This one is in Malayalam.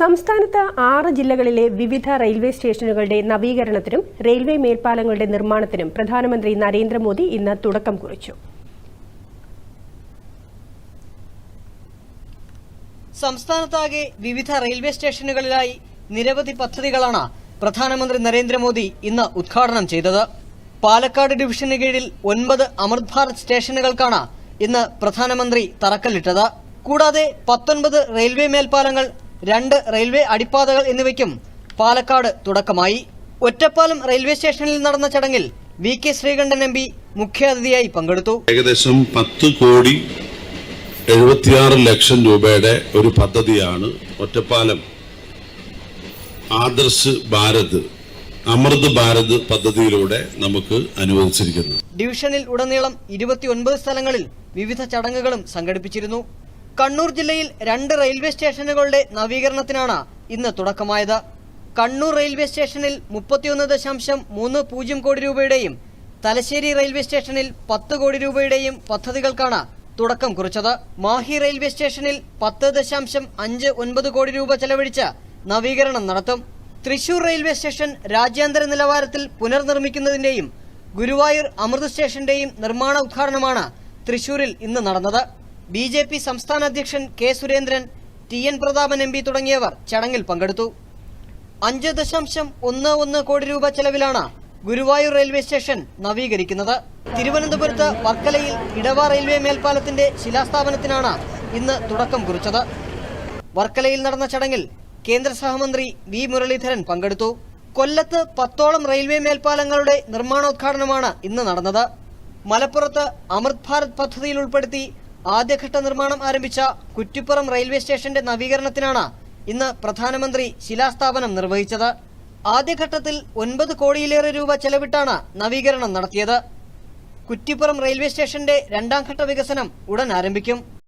സംസ്ഥാനത്ത് ആറ് ജില്ലകളിലെ വിവിധ റെയിൽവേ സ്റ്റേഷനുകളുടെ നവീകരണത്തിനും റെയിൽവേ മേൽപ്പാലങ്ങളുടെ നിർമ്മാണത്തിനും പ്രധാനമന്ത്രി നരേന്ദ്രമോദി ഇന്ന് തുടക്കം കുറിച്ചു. സംസ്ഥാനത്താകെ വിവിധ റെയിൽവേ സ്റ്റേഷനുകളിലായി നിരവധി പദ്ധതികളാണ് പ്രധാനമന്ത്രി നരേന്ദ്രമോദി ഇന്ന് ഉദ്ഘാടനം ചെയ്തത്. പാലക്കാട് ഡിവിഷന് കീഴിൽ ഒൻപത് അമൃത് ഭാരത് സ്റ്റേഷനുകൾക്കാണ് ഇന്ന് പ്രധാനമന്ത്രി തറക്കല്ലിട്ടത്. കൂടാതെ പത്തൊൻപത് റെയിൽവേ മേൽപ്പാലങ്ങൾ രണ്ട് റെയിൽവേ അടിപ്പാതകൾ എന്നിവയ്ക്കും പാലക്കാട് തുടക്കമായി. ഒറ്റപ്പാലം റെയിൽവേ സ്റ്റേഷനിൽ നടന്ന ചടങ്ങിൽ V K Sreekandan M P മുഖ്യാതിഥിയായി പങ്കെടുത്തു. ഏകദേശം പത്ത് കോടി എഴുപത്തിയാറ് ലക്ഷം രൂപയുടെ ഒരു പദ്ധതിയാണ് ഒറ്റപ്പാലം. ആദർശ് ഭാരത് അമൃത് ഭാരത് പദ്ധതിയിലൂടെ നമുക്ക് അനുവദിച്ചിരിക്കുന്നത്. ഡിവിഷനിൽ ഉടനീളം ഇരുപത്തിയൊൻപത് സ്ഥലങ്ങളിൽ വിവിധ ചടങ്ങുകളും സംഘടിപ്പിച്ചിരുന്നു. കണ്ണൂർ ജില്ലയിൽ രണ്ട് റെയിൽവേ സ്റ്റേഷനുകളുടെ നവീകരണത്തിനാണ് ഇന്ന് തുടക്കമായത്. കണ്ണൂർ റെയിൽവേ സ്റ്റേഷനിൽ മുപ്പത്തിയൊന്ന് ദശാംശം മൂന്ന് പൂജ്യം കോടി രൂപയുടെയും തലശ്ശേരി റെയിൽവേ സ്റ്റേഷനിൽ പത്ത് കോടി രൂപയുടെയും പദ്ധതികൾക്കാണ് തുടക്കം കുറിച്ചത്. മാഹി റെയിൽവേ സ്റ്റേഷനിൽ പത്ത് ദശാംശം അഞ്ച് ഒൻപത് കോടി രൂപ ചെലവഴിച്ച് നവീകരണം നടത്തും. തൃശൂർ റെയിൽവേ സ്റ്റേഷൻ രാജ്യാന്തര നിലവാരത്തിൽ പുനർനിർമ്മിക്കുന്നതിന്റെയും ഗുരുവായൂർ അമൃത് സ്റ്റേഷന്റെയും നിർമ്മാണ ഉദ്ഘാടനമാണ് തൃശൂരിൽ ഇന്ന് നടന്നത്. ബി ജെ പി സംസ്ഥാന അധ്യക്ഷൻ K Surendran T N Prathapan M P തുടങ്ങിയവർ ചടങ്ങിൽ പങ്കെടുത്തു. അഞ്ച് ദശാംശം ഒന്ന് ഒന്ന് കോടി രൂപ ചെലവിലാണ് ഗുരുവായൂർ റെയിൽവേ സ്റ്റേഷൻ നവീകരിക്കുന്നത്. തിരുവനന്തപുരത്ത് വർക്കലയിൽ ഇടവ റെയിൽവേ മേൽപ്പാലത്തിന്റെ ശിലാസ്ഥാപനത്തിനാണ് ഇന്ന് തുടക്കം കുറിച്ചത്. വർക്കലയിൽ നടന്ന ചടങ്ങിൽ കേന്ദ്ര സഹമന്ത്രി വി മുരളീധരൻ പങ്കെടുത്തു. കൊല്ലത്ത് പത്തോളം റെയിൽവേ മേൽപ്പാലങ്ങളുടെ നിർമ്മാണോദ്ഘാടനമാണ് ഇന്ന് നടന്നത്. മലപ്പുറത്ത് അമൃത് ഭാരത് പദ്ധതിയിൽ ഉൾപ്പെടുത്തി ആദ്യഘട്ട നിർമ്മാണം ആരംഭിച്ച കുറ്റിപ്പുറം റെയിൽവേ സ്റ്റേഷന്റെ നവീകരണത്തിനാണ് ഇന്ന് പ്രധാനമന്ത്രി ശിലാസ്ഥാപനം നിർവഹിച്ചത്. ആദ്യഘട്ടത്തിൽ ഒൻപത് കോടിയിലേറെ രൂപ ചെലവിട്ടാണ് നവീകരണം നടത്തിയത്. കുറ്റിപ്പുറം റെയിൽവേ സ്റ്റേഷന്റെ രണ്ടാം ഘട്ട വികസനം ഉടൻ ആരംഭിക്കും.